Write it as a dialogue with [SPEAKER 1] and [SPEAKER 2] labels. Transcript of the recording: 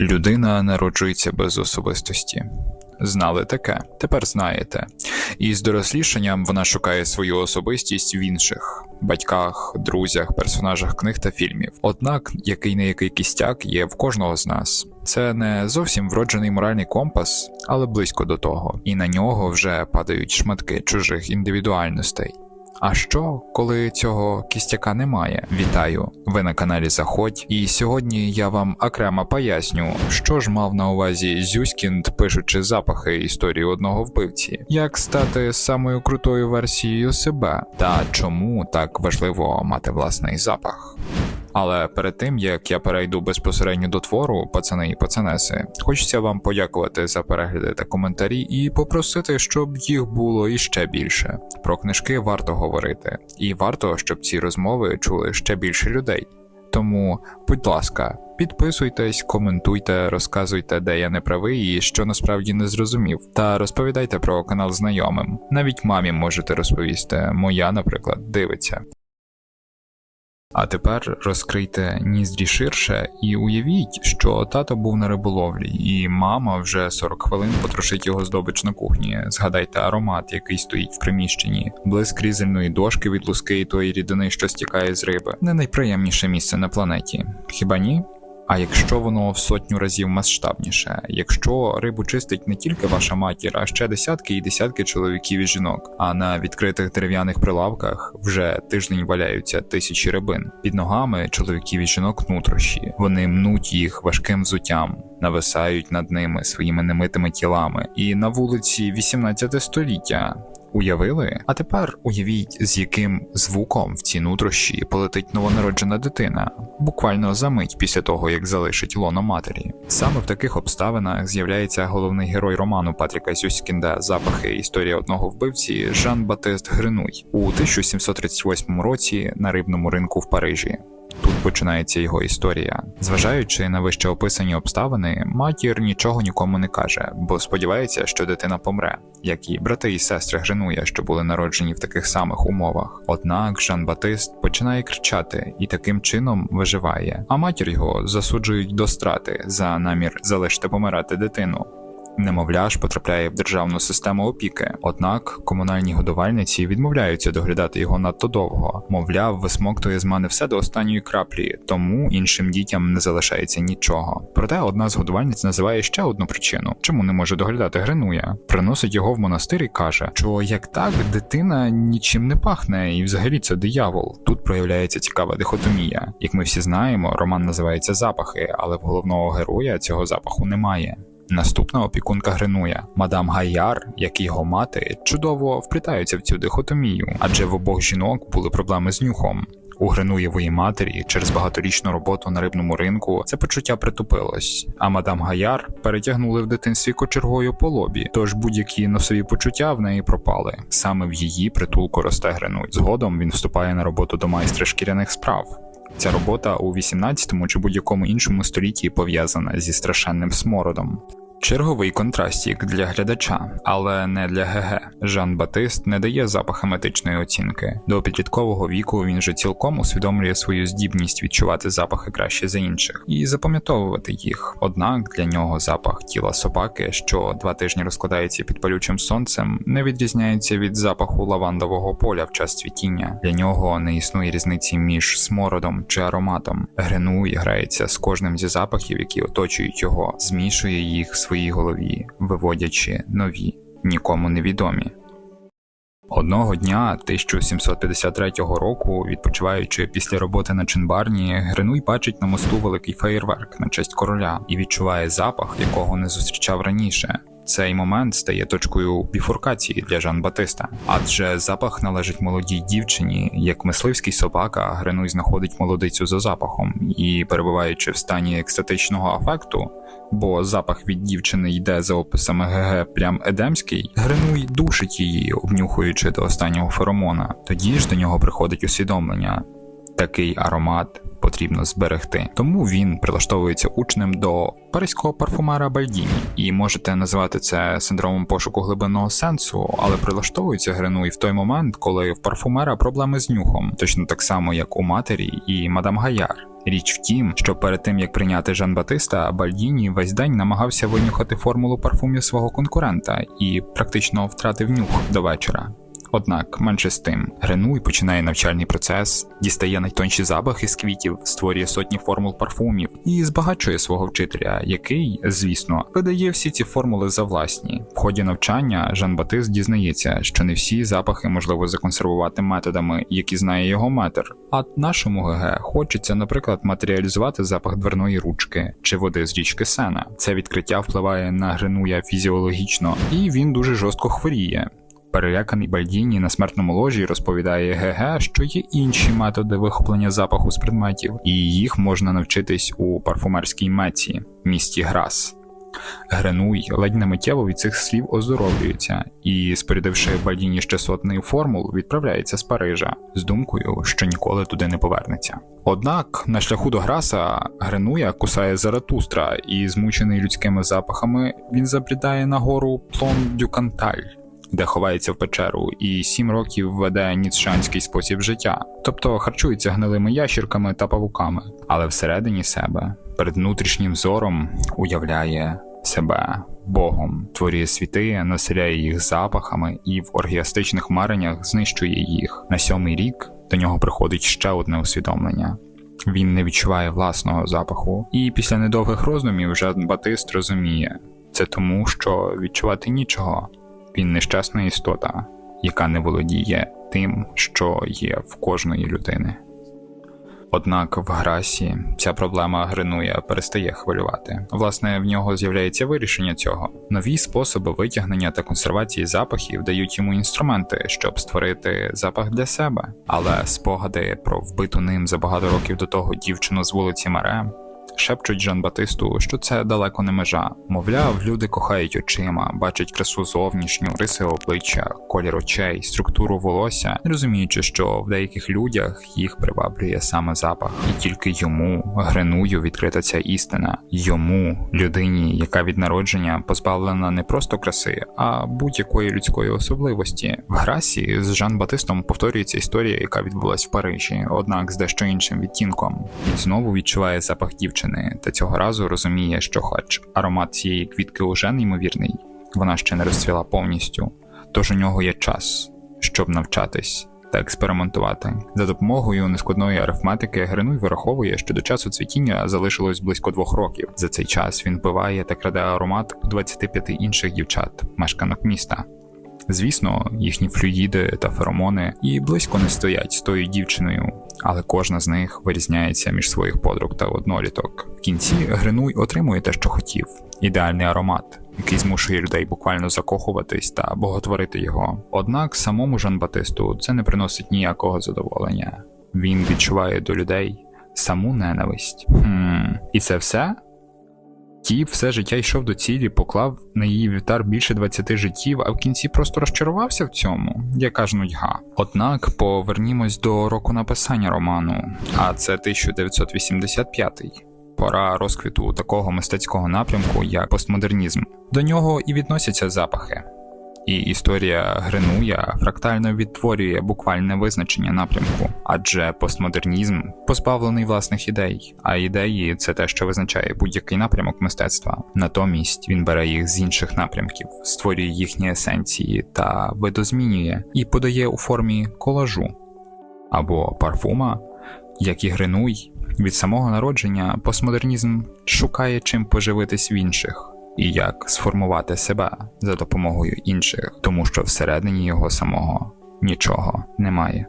[SPEAKER 1] Людина народжується без особистості. Знали таке, тепер знаєте. І з дорослішанням вона шукає свою особистість в інших батьках, друзях, персонажах книг та фільмів. Однак, який не який кістяк є в кожного з нас. Це не зовсім вроджений моральний компас, але близько до того, і на нього вже падають шматки чужих індивідуальностей. А що, коли цього кістяка немає? Вітаю! Ви на каналі Заходь, і сьогодні я вам окремо поясню, що ж мав на увазі Зюськінд, пишучи запахи історії одного вбивці, як стати самою крутою версією себе, та чому так важливо мати власний запах. Але перед тим як я перейду безпосередньо до твору, пацани і пацанеси, хочеться вам подякувати за перегляди та коментарі і попросити, щоб їх було іще більше. Про книжки варто говорити, і варто, щоб ці розмови чули ще більше людей. Тому, будь ласка, підписуйтесь, коментуйте, розказуйте, де я не правий і що насправді не зрозумів, та розповідайте про канал знайомим. Навіть мамі можете розповісти. Моя, наприклад, дивиться. А тепер розкрийте ніздрі ширше і уявіть, що тато був на риболовлі, і мама вже 40 хвилин потрошить його здобич на кухні. Згадайте аромат, який стоїть в приміщенні, блиск різельної дошки від луски і тої рідини, що стікає з риби. Не найприємніше місце на планеті. Хіба ні? А якщо воно в сотню разів масштабніше, якщо рибу чистить не тільки ваша матір, а ще десятки і десятки чоловіків і жінок, а на відкритих дерев'яних прилавках вже тиждень валяються тисячі рибин. Під ногами чоловіків і жінок нутрощі, вони мнуть їх важким взуттям, нависають над ними своїми немитими тілами. І на вулиці 18 століття. Уявили? А тепер уявіть, з яким звуком в ці нутрощі полетить новонароджена дитина, буквально за мить після того, як залишить лоно матері. Саме в таких обставинах з'являється головний герой роману Патріка Зюськінда Запахи історія одного вбивці Жан Батист Гринуй у 1738 році на рибному ринку в Парижі. Тут починається його історія. Зважаючи на вище описані обставини, матір нічого нікому не каже, бо сподівається, що дитина помре, як і брати і сестри Гринуя, що були народжені в таких самих умовах. Однак Жан Батист починає кричати і таким чином виживає, а матір його засуджують до страти за намір залишити помирати дитину. Немовля ж потрапляє в державну систему опіки, однак комунальні годувальниці відмовляються доглядати його надто довго. Мовляв, висмоктує з мене все до останньої краплі, тому іншим дітям не залишається нічого. Проте одна з годувальниць називає ще одну причину, чому не може доглядати Гринуя. Приносить його в монастир і каже, що як так дитина нічим не пахне, і взагалі це диявол. Тут проявляється цікава дихотомія. Як ми всі знаємо, роман називається Запахи, але в головного героя цього запаху немає. Наступна опікунка Гринуя, мадам Гайяр, як і його мати, чудово вплітаються в цю дихотомію, адже в обох жінок були проблеми з нюхом. У Гринуєвої матері через багаторічну роботу на рибному ринку це почуття притупилось, а мадам Гаяр перетягнули в дитинстві кочергою по лобі, тож будь-які носові почуття в неї пропали. Саме в її притулку росте Гринуй. Згодом він вступає на роботу до майстра шкіряних справ. Ця робота у 18 чи будь-якому іншому столітті пов'язана зі страшенним смородом. Черговий контрастік для глядача, але не для ГГ. Жан Батист не дає запахам етичної оцінки. До підліткового віку він же цілком усвідомлює свою здібність відчувати запахи краще за інших і запам'ятовувати їх. Однак для нього запах тіла собаки, що два тижні розкладається під палючим сонцем, не відрізняється від запаху лавандового поля в час цвітіння. Для нього не існує різниці між смородом чи ароматом. Гринуй грається з кожним зі запахів, які оточують його, змішує їх в своїй голові, виводячи нові, нікому невідомі. Одного дня 1753 року, відпочиваючи після роботи на Чинбарні, Гринуй бачить на мосту великий феєрверк на честь короля і відчуває запах, якого не зустрічав раніше. Цей момент стає точкою біфуркації для Жан Батиста, адже запах належить молодій дівчині, як мисливський собака, Гринуй знаходить молодицю за запахом і, перебуваючи в стані екстатичного афекту, бо запах від дівчини йде за описами ГГ прям едемський, Гринуй душить її, обнюхуючи до останнього феромона. Тоді ж до нього приходить усвідомлення. Такий аромат потрібно зберегти. Тому він прилаштовується учнем до паризького парфумера Бальдіні, і можете називати це синдромом пошуку глибинного сенсу, але прилаштовується Гринуй в той момент, коли в парфумера проблеми з нюхом, точно так само як у матері і мадам Гаяр. Річ в тім, що перед тим як прийняти Жан Батиста, Бальдіні весь день намагався винюхати формулу парфумів свого конкурента і практично втратив нюх до вечора. Однак, менше з тим, Гренуй починає навчальний процес, дістає найтонші запахи з квітів, створює сотні формул парфумів і збагачує свого вчителя, який, звісно, видає всі ці формули за власні. В ході навчання Жан Батист дізнається, що не всі запахи можливо законсервувати методами, які знає його метр. А нашому ГГ хочеться, наприклад, матеріалізувати запах дверної ручки чи води з річки Сена. Це відкриття впливає на Гренуя фізіологічно, і він дуже жорстко хворіє. Переляканий Бальдіні на смертному ложі розповідає ГГ, що є інші методи вихоплення запаху з предметів, і їх можна навчитись у парфумерській меці, місті Грас. Гренуй ледь не миттєво від цих слів оздоровлюється і, спорядивши Бальдіні ще сотний формул, відправляється з Парижа з думкою, що ніколи туди не повернеться. Однак на шляху до Граса Гренуя кусає Заратустра, і, змучений людськими запахами, він забрідає на гору Плон Дюканталь де ховається в печеру, і сім років веде ніцшанський спосіб життя, тобто харчується гнилими ящірками та павуками, але всередині себе, перед внутрішнім зором, уявляє себе Богом, творює світи, населяє їх запахами і в оргіастичних мареннях знищує їх. На сьомий рік до нього приходить ще одне усвідомлення. Він не відчуває власного запаху, і після недовгих роздумів Жан Батист розуміє це тому, що відчувати нічого. Він нещасна істота, яка не володіє тим, що є в кожної людини. Однак в Грасі ця проблема Гринуя перестає хвилювати. Власне, в нього з'являється вирішення цього. Нові способи витягнення та консервації запахів дають йому інструменти, щоб створити запах для себе. Але спогади про вбиту ним за багато років до того дівчину з вулиці Маре Шепчуть Жан Батисту, що це далеко не межа. Мовляв, люди кохають очима, бачать красу зовнішню, риси обличчя, колір очей, структуру волосся, не розуміючи, що в деяких людях їх приваблює саме запах, і тільки йому, греную, відкрита ця істина. Йому, людині, яка від народження позбавлена не просто краси, а будь-якої людської особливості. В грасі з Жан Батистом повторюється історія, яка відбулась в Парижі, однак з дещо іншим відтінком. Знову відчуває запах дівчини та цього разу розуміє, що, хоч аромат цієї квітки уже неймовірний, вона ще не розцвіла повністю, тож у нього є час, щоб навчатись та експериментувати. За допомогою нескладної арифметики Гринуй вираховує, що до часу цвітіння залишилось близько двох років. За цей час він вбиває та краде аромат у 25 інших дівчат, мешканок міста. Звісно, їхні флюїди та феромони і близько не стоять з тою дівчиною, але кожна з них вирізняється між своїх подруг та одноліток. В кінці Гринуй отримує те, що хотів: ідеальний аромат, який змушує людей буквально закохуватись та боготворити його. Однак самому Жан Батисту це не приносить ніякого задоволення. Він відчуває до людей саму ненависть. Хм, І це все? Тіп все життя йшов до цілі, поклав на її вівтар більше 20 життів, а в кінці просто розчарувався в цьому, яка ж нудьга. Однак повернімось до року написання роману, а це 1985 Пора розквіту такого мистецького напрямку, як постмодернізм. До нього і відносяться запахи. І історія Гринуя фрактально відтворює буквальне визначення напрямку, адже постмодернізм позбавлений власних ідей, а ідеї це те, що визначає будь-який напрямок мистецтва. Натомість він бере їх з інших напрямків, створює їхні есенції та видозмінює і подає у формі колажу або парфума, як і Гринуй. Від самого народження постмодернізм шукає чим поживитись в інших і як сформувати себе за допомогою інших, тому що всередині його самого нічого немає.